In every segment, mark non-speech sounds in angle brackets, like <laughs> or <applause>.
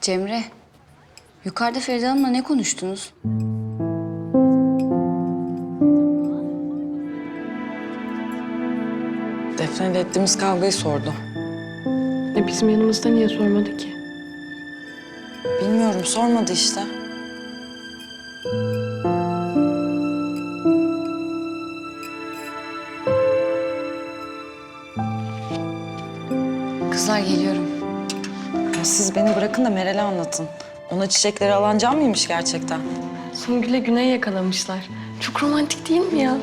Cemre, yukarıda Feride Hanım'la ne konuştunuz? Defne ile ettiğimiz kavgayı sordu. E bizim yanımızda niye sormadı ki? Bilmiyorum sormadı işte. Kızlar geliyorum. Siz beni bırakın da Meral'e anlatın. Ona çiçekleri alan can mıymış gerçekten? Songül'e Güney yakalamışlar. Çok romantik değil mi ya?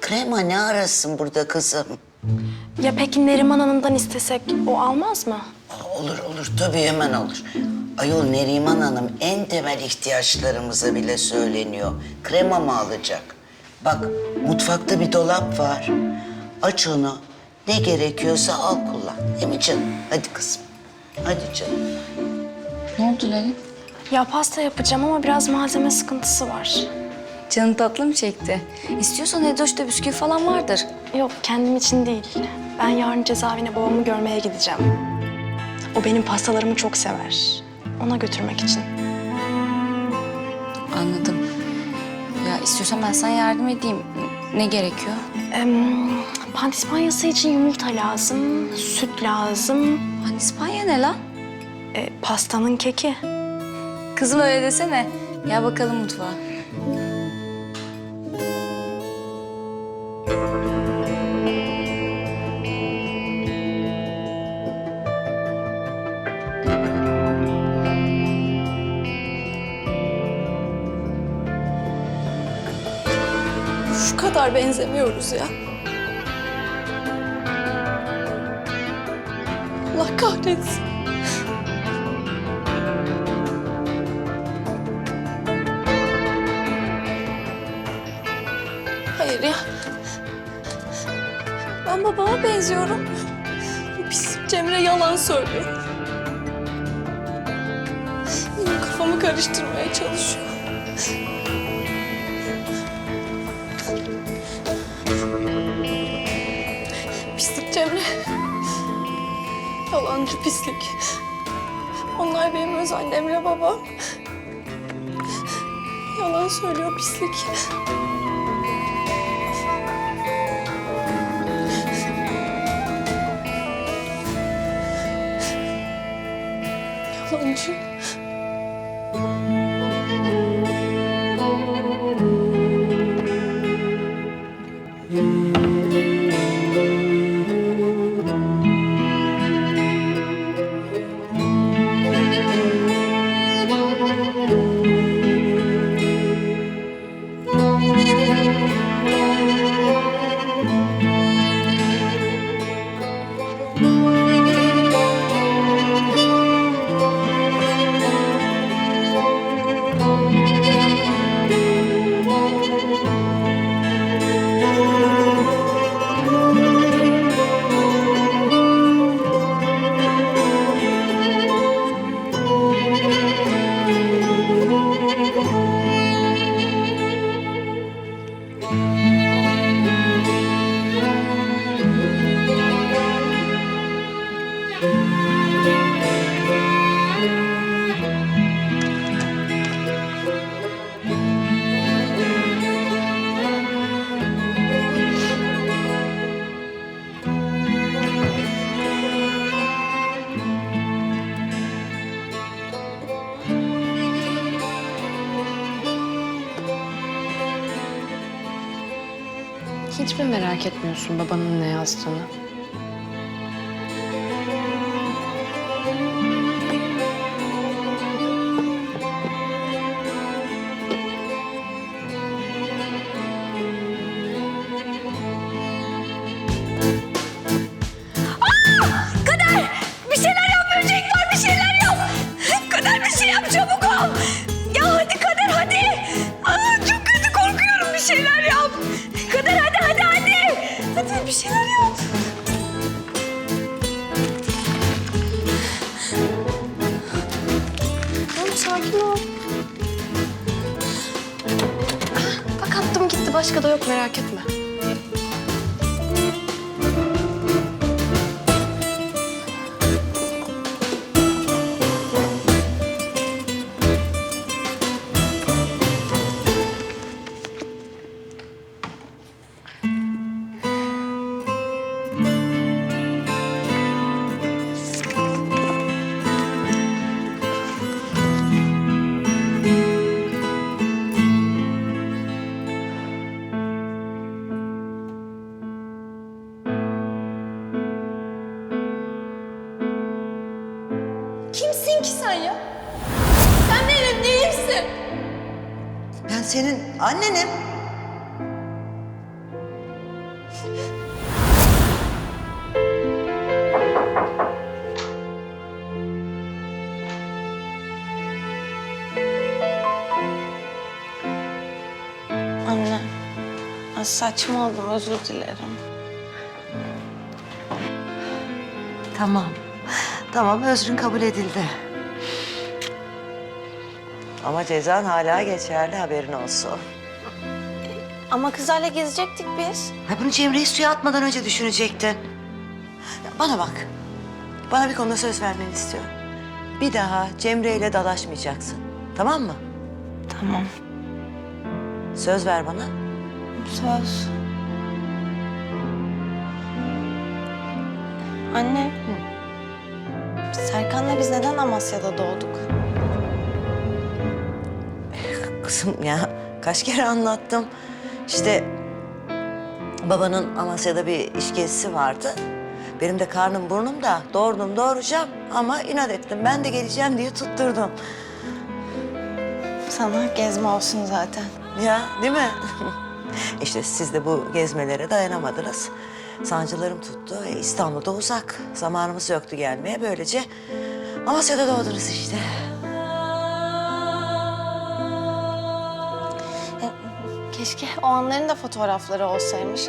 Krema ne arasın burada kızım? Ya peki Neriman Hanım'dan istesek o almaz mı? Aa, Olur olur tabii hemen olur. Ayol Neriman Hanım en temel ihtiyaçlarımıza bile söyleniyor. Krema mı alacak? Bak mutfakta bir dolap var. Aç onu. Ne gerekiyorsa al kullan. Değil mi canım? Hadi kızım. Hadi canım. Ne oldu Leyla? Ya pasta yapacağım ama biraz malzeme sıkıntısı var. Canın tatlı mı çekti? İstiyorsan Edoş'ta bisküvi falan vardır. Yok kendim için değil. Ben yarın cezaevine babamı görmeye gideceğim. O benim pastalarımı çok sever. Ona götürmek için. Anladım. Ya istiyorsan ben sana yardım edeyim. Ne gerekiyor? Em, pandispanyası için yumurta lazım, süt lazım, Hani İspanya ne lan? e, pastanın keki. Kızım öyle desene. Gel bakalım mutfağa. Şu kadar benzemiyoruz ya. Kahretsin. Hayır ya. Ben babama benziyorum. Pis Cemre yalan söylüyor. Benim kafamı karıştırmaya çalışıyor. Yalancı pislik. Onlar benim öz annemle babam. Yalan söylüyor pislik. Hiç mi merak etmiyorsun babanın ne yazdığını? Şeyler yap. Tamam sakin ol. Bak attım gitti başka da yok merak etme. Ya? Sen benim neyimsin? Ben senin annenim. Anne, ay saçmaladım özür dilerim. Tamam. Tamam özrün kabul edildi. Ama cezan hala geçerli haberin olsun. Ama kızlarla gezecektik biz. Ha bunu Cemre'yi suya atmadan önce düşünecektin. Bana bak. Bana bir konuda söz vermeni istiyorum. Bir daha Cemre ile dalaşmayacaksın. Tamam mı? Tamam, Söz ver bana. söz. Anne, Serkan'la biz neden Amasya'da doğduk? Kızım ya kaç kere anlattım. İşte babanın Amasya'da bir iş gezisi vardı. Benim de karnım burnum da doğurdum doğuracağım ama inat ettim. Ben de geleceğim diye tutturdum. Sana gezme olsun zaten. Ya değil mi? <laughs> işte siz de bu gezmelere dayanamadınız. Sancılarım tuttu. E, İstanbul'da uzak. Zamanımız yoktu gelmeye. Böylece Amasya'da doğdunuz işte. O anların da fotoğrafları olsaymış.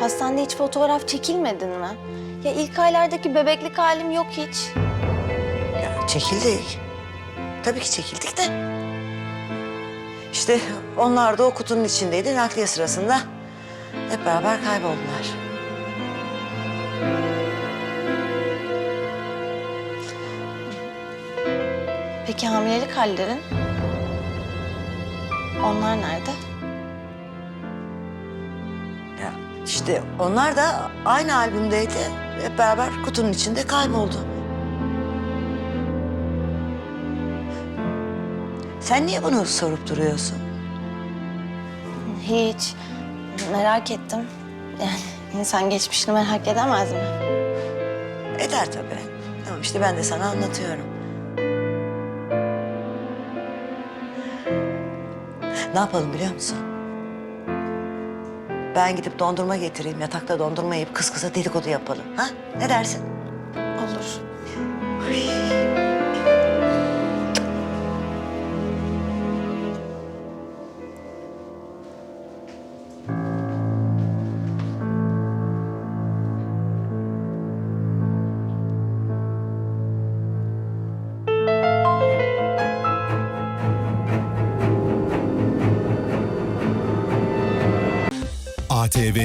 Hastanede hiç fotoğraf çekilmedin mi? Ya ilk aylardaki bebeklik halim yok hiç. Ya çekildik. Tabii ki çekildik de. İşte onlar da o kutunun içindeydi nakliye sırasında. Hep beraber kayboldular. Peki hamilelik hallerin? Onlar nerede? İşte onlar da aynı albümdeydi. Hep beraber kutunun içinde kayboldu. Sen niye bunu sorup duruyorsun? Hiç. Merak ettim. Yani insan geçmişini merak edemez mi? Eder tabii. Tamam işte ben de sana anlatıyorum. Ne yapalım biliyor musun? Ben gidip dondurma getireyim, yatakta dondurma yiyip kız kıza dedikodu yapalım. Ha? Ne dersin? Olur. ATV